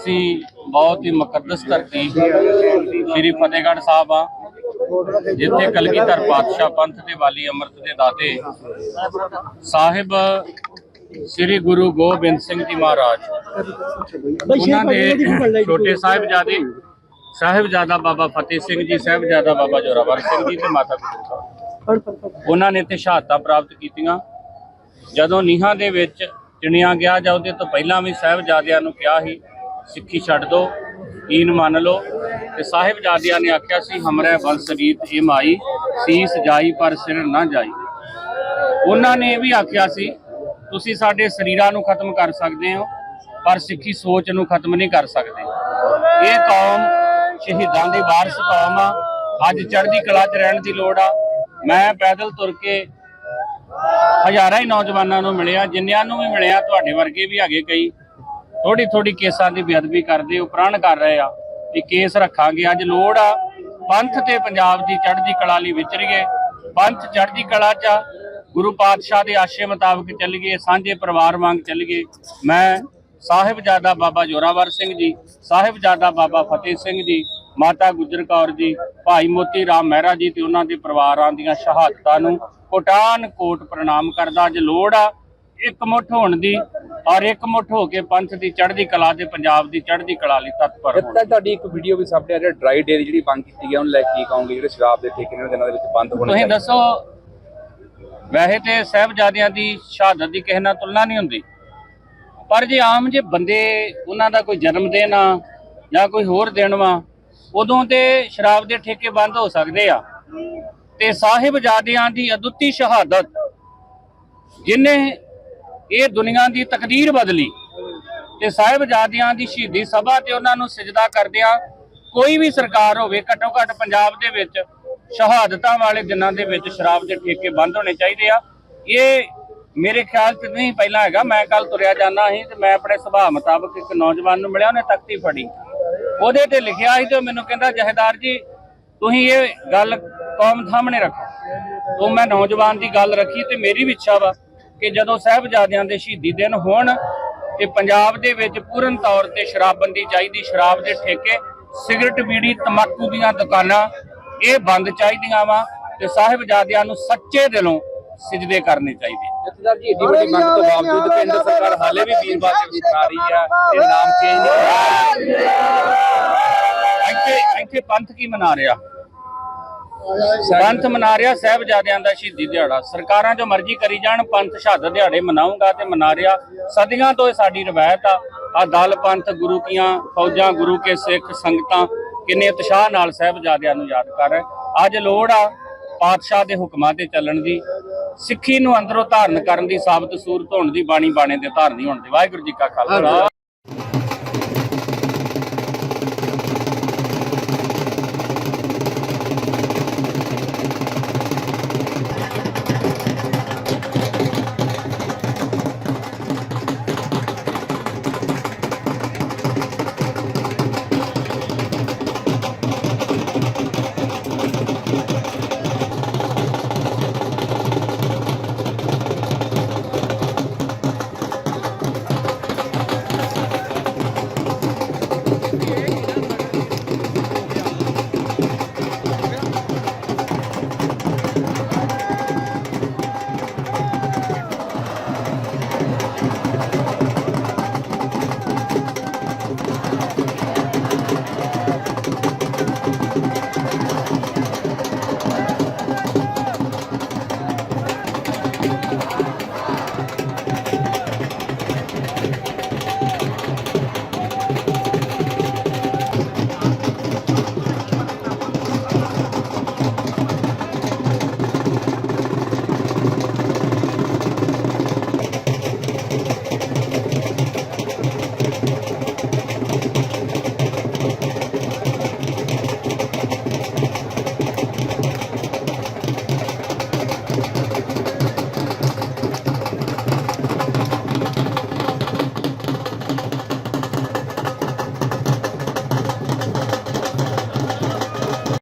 ਅਸੀਂ ਬਹੁਤ ਹੀ ਮੁਕੱਦਸ ਧਰਤੀ ਸ੍ਰੀ ਫਤਿਹਗੜ੍ਹ ਸਾਹਿਬ ਆ ਜਿੱਥੇ ਕਲਗੀਧਰ ਪਾਤਸ਼ਾਹ ਪੰਥ ਦੇ ਵਾਲੀ ਅੰਮ੍ਰਿਤ ਦੇ ਦਾਤੇ ਸਾਹਿਬ ਸ੍ਰੀ ਗੁਰੂ ਗੋਬਿੰਦ ਸਿੰਘ ਜੀ ਮਹਾਰਾਜ। ਉਹਨਾਂ ਦੇ ਛੋਟੇ ਸਾਹਿਬਜ਼ਾਦੇ ਸਾਹਿਬਜ਼ਾਦਾ ਬਾਬਾ ਫਤਿਹ ਸਿੰਘ ਜੀ ਸਾਹਿਬਜ਼ਾਦਾ ਬਾਬਾ ਜੋਰਾਵਰ ਸਿੰਘ ਜੀ ਤੇ ਮਾਤਾ ਗੁਜਰ ਉਹਨਾਂ ਨੇ ਤੇ ਸ਼ਹਾਦਤਾਂ ਪ੍ਰਾਪਤ ਕੀਤੀਆਂ। ਜਦੋਂ ਨੀਹਾਂ ਦੇ ਵਿੱਚ ਚਿਣਿਆ ਗਿਆ ਜਾਂ ਉਹਦੇ ਤੋਂ ਪਹਿਲਾਂ ਵੀ ਸਾਹਿਬਜ਼ਾਦਿਆਂ ਨੂੰ ਕਿਹਾ ਸੀ ਸਿੱਖੀ ਛੱਡ ਦਿਓ ਈਨ ਮੰਨ ਲਓ। ਤੇ ਸਾਹਿਬਜ਼ਾਦਿਆਂ ਨੇ ਆਖਿਆ ਸੀ, ਹਮਰੇ ਬੰਸ ਰੀਤ ਇਹ ਮਾਈ, ਸੀਸ ਜਾਈ ਪਰ ਸਿਰ ਨਾ ਜਾਈ। ਉਹਨਾਂ ਨੇ ਇਹ ਵੀ ਆਖਿਆ ਸੀ, ਤੁਸੀਂ ਸਾਡੇ ਸਰੀਰਾਂ ਨੂੰ ਖਤਮ ਕਰ ਸਕਦੇ ਹੋ, ਪਰ ਸਿੱਖੀ ਸੋਚ ਨੂੰ ਖਤਮ ਨਹੀਂ ਕਰ ਸਕਦੇ। ਇਹ ਕੌਮ ਸ਼ਹੀਦਾਂ ਦੀ ਵਾਰਸ ਕੌਮ ਆ। ਅੱਜ ਚੜ੍ਹਦੀ ਕਲਾ 'ਚ ਰਹਿਣ ਦੀ ਲੋੜ ਆ। ਮੈਂ ਪੈਦਲ ਤੁਰ ਕੇ ਹਜ਼ਾਰਾਂ ਹੀ ਨੌਜਵਾਨਾਂ ਨੂੰ ਮਿਲਿਆ, ਜਿੰਨਿਆਂ ਨੂੰ ਵੀ ਮਿਲਿਆ, ਤੁਹਾਡੇ ਵਰਗੇ ਵੀ ਹੈਗੇ ਕਈ। ਥੋੜੀ ਥੋੜੀ ਕੇਸਾਂ ਦੀ ਬੇਅਦਬੀ ਕਰਦੇ, ਉਹ ਪ੍ਰਣ ਕਰ ਰਹੇ ਆ ਵੀ ਕੇਸ ਰੱਖਾਂਗੇ। ਅੱਜ ਲੋੜ ਆ, ਪੰਥ ਤੇ ਪੰਜਾਬ ਦੀ ਚੜ੍ਹਦੀ ਕਲਾ ਲਈ ਵਿਚਰੀਏ। ਪੰਥ ਚੜ੍ਹਦੀ ਕਲਾ 'ਚ ਆ। ਗੁਰੂ ਪਾਤਸ਼ਾਹ ਦੇ ਆਸ਼ੇ ਮੁਤਾਬਕ ਚੱਲੀਏ, ਸਾਂਝੇ ਪਰਿਵਾਰ ਵਾਂਗ ਚੱਲੀਏ। ਮੈਂ ਸਾਹਿਬਜ਼ਾਦਾ ਬਾਬਾ ਜੋਰਾਵਰ ਸਿੰਘ ਜੀ, ਸਾਹਿਬਜ਼ਾਦਾ ਬਾਬਾ ਫਤਿਹ ਸਿੰਘ ਜੀ, ਮਾਤਾ ਗੁਜਰ ਕੌਰ ਜੀ, ਭਾਈ ਮੋਤੀ ਰਾਮ ਮਹਿਰਾ ਜੀ ਤੇ ਉਹਨਾਂ ਦੇ ਪਰਿਵਾਰਾਂ ਦੀਆਂ ਸ਼ਹਾਦਤਾਂ ਨੂੰ ਕੋਟਾਨ ਕੋਟ ਪ੍ਰਣਾਮ ਕਰਦਾ। ਅੱਜ ਲੋੜ ਆ, ਇੱਕ ਮੁੱਠ ਹੋਣ ਦੀ ਔਰ ਇੱਕ ਮੁੱਠ ਹੋ ਕੇ ਪੰਥ ਦੀ ਚੜ੍ਹਦੀ ਕਲਾ ਤੇ ਪੰਜਾਬ ਦੀ ਚੜ੍ਹਦੀ ਕਲਾ ਲਈ ਤਤਪਰ ਹੋਣ ਇੱਥੇ ਤੁਹਾਡੀ ਇੱਕ ਵੀਡੀਓ ਵੀ ਸਾਹਮਣੇ ਆ ਰਹੀ ਡਰਾਈ ਡੇ ਦੀ ਜਿਹੜੀ ਮੰਗ ਕੀਤੀ ਗਈ ਉਹਨੂੰ ਲੈ ਕੇ ਕਹੋਗੇ? ਜਿਹੜੇ ਸ਼ਰਾਬ ਦੇ ਠੇਕੇ ਨੇ ਦਿਨਾਂ ਦੇ ਵਿੱਚ ਬੰਦ ਹੋਣੇ ਤੁਸੀਂ ਦੱਸੋ ਵੈਸੇ ਤੇ ਸਾਹਿਬਜ਼ਾਦਿਆਂ ਦੀ ਸ਼ਹਾਦਤ ਦੀ ਕਿਸੇ ਨਾਲ ਤੁਲਨਾ ਨਹੀਂ ਹੁੰਦੀ। ਪਰ ਜੇ ਆਮ ਜੇ ਬੰਦੇ ਉਹਨਾਂ ਦਾ ਕੋਈ ਜਨਮ ਦਿਨ ਆ ਜਾਂ ਕੋਈ ਹੋਰ ਦਿਨ ਵਾ ਉਦੋਂ ਤੇ ਸ਼ਰਾਬ ਦੇ ਠੇਕੇ ਬੰਦ ਹੋ ਸਕਦੇ ਆ। ਤੇ ਸਾਹਿਬਜ਼ਾਦਿਆਂ ਦੀ ਅਦੁੱਤੀ ਸ਼ਹਾਦਤ ਜਿਨੇ ਇਹ ਦੁਨੀਆ ਦੀ ਤਕਦੀਰ ਬਦਲੀ। ਤੇ ਸਾਹਿਬਜ਼ਾਦਿਆਂ ਦੀ ਸ਼ਹੀਦੀ ਸਭਾ ਤੇ ਉਹਨਾਂ ਨੂੰ ਸਜਦਾ ਕਰਦਿਆਂ ਕੋਈ ਵੀ ਸਰਕਾਰ ਹੋਵੇ, ਘੱਟੋ ਘੱਟ ਪੰਜਾਬ ਦੇ ਵਿੱਚ ਸ਼ਹਾਦਤਾਂ ਵਾਲੇ ਦਿਨਾਂ ਦੇ ਵਿੱਚ ਸ਼ਰਾਬ ਦੇ ਠੇਕੇ ਬੰਦ ਹੋਣੇ ਚਾਹੀਦੇ ਆ। ਇਹ ਮੇਰੇ ਖਿਆਲ 'ਚ ਨਹੀਂ ਪਹਿਲਾਂ ਹੈਗਾ। ਮੈਂ ਕੱਲ ਤੁਰਿਆ ਜਾਂਦਾ ਸੀ ਤੇ ਮੈਂ ਆਪਣੇ ਸੁਭਾਅ ਮੁਤਾਬਕ ਇੱਕ ਨੌਜਵਾਨ ਨੂੰ ਮਿਲਿਆ, ਉਹਨੇ ਤਖਤੀ ਫੜੀ। ਉਹਦੇ ਤੇ ਲਿਖਿਆ ਸੀ ਤੇ ਉਹ ਮੈਨੂੰ ਕਹਿੰਦਾ, ਜਹੇਦਾਰ ਜੀ, ਤੁਸੀਂ ਇਹ ਗੱਲ ਕੌਮ ਸਾਹਮਣੇ ਰੱਖੋ। ਉਹ ਮੈਂ ਨੌਜਵਾਨ ਦੀ ਗੱਲ ਰੱਖੀ ਤੇ ਮੇਰੀ ਵੀ ਇੱਛਾ ਵਾ ਕਿ ਜਦੋਂ ਸਾਹਿਬਜ਼ਾਦਿਆਂ ਦੇ ਸ਼ਹੀਦੀ ਦਿਨ ਹੋਣ ਤੇ ਪੰਜਾਬ ਦੇ ਵਿੱਚ ਪੂਰਨ ਤੌਰ ਤੇ ਸ਼ਰਾਬਬੰਦੀ ਚਾਹੀਦੀ ਸ਼ਰਾਬ ਦੇ ਠੇਕੇ ਸਿਗਰਟ ਬੀੜੀ ਤਮਾਕੂ ਦੀਆਂ ਦੁਕਾਨਾਂ ਇਹ ਬੰਦ ਚਾਹੀਦੀਆਂ ਵਾ ਤੇ ਸਾਹਿਬਜ਼ਾਦਿਆਂ ਨੂੰ ਸੱਚੇ ਦਿਲੋਂ ਸਿਜਦੇ ਕਰਨੇ ਚਾਹੀਦੇ। ਜਥੇਦਾਰ ਜੀ ਏਡੀ ਵੱਡੀ ਮੰਗ ਤੋਂ ਬਾਵਜੂਦ ਕੇਂਦਰ ਸਰਕਾਰ ਹਾਲੇ ਵੀ ਵੀਰਵਾਰ ਦੇ ਵਿੱਚ ਆ ਰਹੀ ਹੈ ਤੇ ਨਾਮ ਚੇਂਜ ਨਹੀਂ ਇੱਥੇ ਇੱਥੇ ਪੰਥ ਕੀ ਮਨਾ ਰਿਹਾ? ਪੰਥ ਮਨਾ ਰਿਹਾ ਸਾਹਿਬਜ਼ਾਦਿਆਂ ਦਾ ਸ਼ਹੀਦੀ ਦਿਹਾੜਾ। ਸਰਕਾਰਾਂ ਜੋ ਮਰਜ਼ੀ ਕਰੀ ਜਾਣ, ਪੰਥ ਸ਼ਹਾਦਤ ਦਿਹਾੜੇ ਮਨਾਉਂਗਾ ਤੇ ਮਨਾ ਰਿਹਾ। ਸਦੀਆਂ ਤੋਂ ਇਹ ਸਾਡੀ ਰਵਾਇਤ ਆ। ਆ ਦਲ, ਪੰਥ, ਗੁਰੂ ਕੀਆਂ, ਫੌਜਾਂ, ਗੁਰੂ ਕੇ ਸਿੱਖ ਸੰਗਤਾਂ ਕਿੰਨੇ ਉਤਸ਼ਾਹ ਨਾਲ ਸਾਹਿਬਜ਼ਾਦਿਆਂ ਨੂੰ ਯਾਦ ਕਰ ਰਹੇ। ਅੱਜ ਲੋੜ ਆ ਪਾਤਸ਼ਾਹ ਦੇ ਹੁਕਮਾਂ ਤੇ ਚੱਲਣ ਦੀ। ਸਿੱਖੀ ਨੂੰ ਅੰਦਰੋਂ ਧਾਰਨ ਕਰਨ ਦੀ, ਸਾਬਤ ਸੂਰਤ ਹੋਣ ਦੀ ਬਾਣੀ ਬਾਣੇ ਦੇ ਧਾਰਨੀ ਹੋਣ ਦੀ। ਵਾਹਿਗੁਰੂ ਜੀ ਕਾ ਖਾਲਸਾ।